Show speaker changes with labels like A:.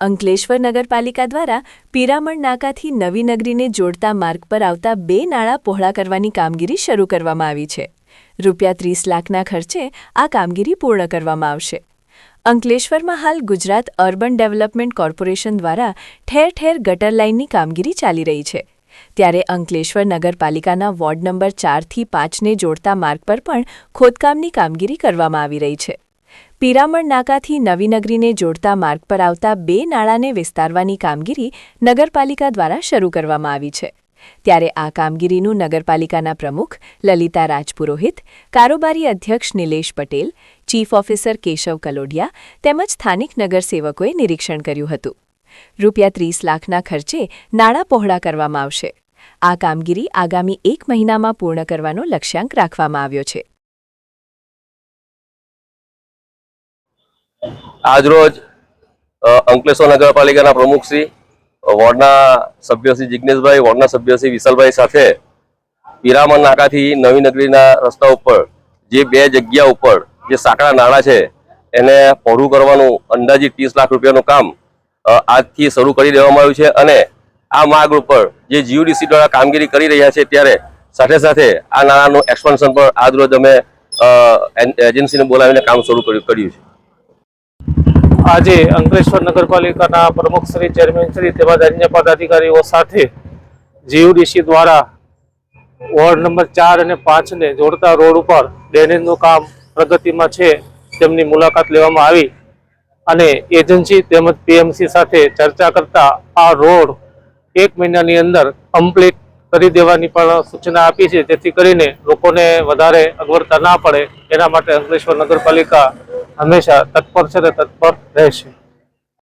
A: અંકલેશ્વર નગરપાલિકા દ્વારા પિરામણ નાકાથી નવી નગરીને જોડતા માર્ગ પર આવતા બે નાળા પહોળા કરવાની કામગીરી શરૂ કરવામાં આવી છે. રૂપિયા ત્રીસ લાખના ખર્ચે આ કામગીરી પૂર્ણ કરવામાં આવશે. અંકલેશ્વરમાં હાલ ગુજરાત અર્બન ડેવલપમેન્ટ કોર્પોરેશન દ્વારા ઠેર ઠેર ગટર લાઇનની કામગીરી ચાલી રહી છે. ત્યારે અંકલેશ્વર નગરપાલિકાના વોર્ડ નંબર ચારથી પાંચને જોડતા માર્ગ પર પણ ખોદકામની કામગીરી કરવામાં આવી રહી છે. પિરામણ નાકાથી નવીનગરીને જોડતા માર્ગ પર આવતા બે નાળાને વિસ્તારવાની કામગીરી નગરપાલિકા દ્વારા શરૂ કરવામાં આવી છે. ત્યારે આ કામગીરીનું નગરપાલિકાના પ્રમુખ લલિતા રાજપુરોહિત, કારોબારી અધ્યક્ષ નિલેશ પટેલ, ચીફ ઓફિસર કેશવ કલોડિયા તેમજ સ્થાનિક નગરસેવકોએ નિરીક્ષણ કર્યું હતું. રૂપિયા ત્રીસ લાખના ખર્ચે નાળા પહોળા કરવામાં આવશે. આ કામગીરી આગામી એક મહિનામાં પૂર્ણ કરવાનો લક્ષ્યાંક રાખવામાં આવ્યો છે.
B: આજરોજ અંકલેશ્વર નગરપાલિકાના પ્રમુખશ્રી વોર્ડના સભ્યશ્રી જિજ્ઞેશભાઈ વોર્ડના સભ્યશ્રી વિશાલભાઈ સાથે પીરામણ નાકાથી નવી નગરીના રસ્તા ઉપર, જે બે જગ્યા ઉપર જે સાંકડા નાળા છે, એને પહોળું કરવાનું અંદાજિત ત્રીસ લાખ રૂપિયાનું કામ આજથી શરૂ કરી દેવામાં આવ્યું છે અને આ માર્ગ ઉપર જે જીયુડીસી દ્વારા કામગીરી કરી રહ્યા છે ત્યારે સાથે સાથે આ નાળાનું એક્સપાન્શન પણ આજરોજ અમે એજન્સીને બોલાવીને કામ શરૂ કર્યું છે.
C: આજે અંકલેશ્વર નગરપાલિકાના પ્રમુખ શ્રી ચેરમેન શ્રી તેમજ અન્ય પદાધિકારીઓ સાથે જીયુડીસી દ્વારા વોર્ડ નંબર ચાર અને પાંચને જોડતા રોડ ઉપર ડ્રેનેજનું કામ પ્રગતિમાં છે તેમની મુલાકાત લેવામાં આવી. અને એજન્સી તેમજ પીએમસી સાથે ચર્ચા કરતા આ રોડ એક મહિનાની અંદર કમ્પ્લીટ કરી દેવાની પણ સૂચના આપી છે. જેથી કરીને લોકોને વધારે અગવડતા ના પડે. એના માટે અંકલેશ્વર નગરપાલિકા હંમેશા તત્પર છે તે તત્પર રહેશે.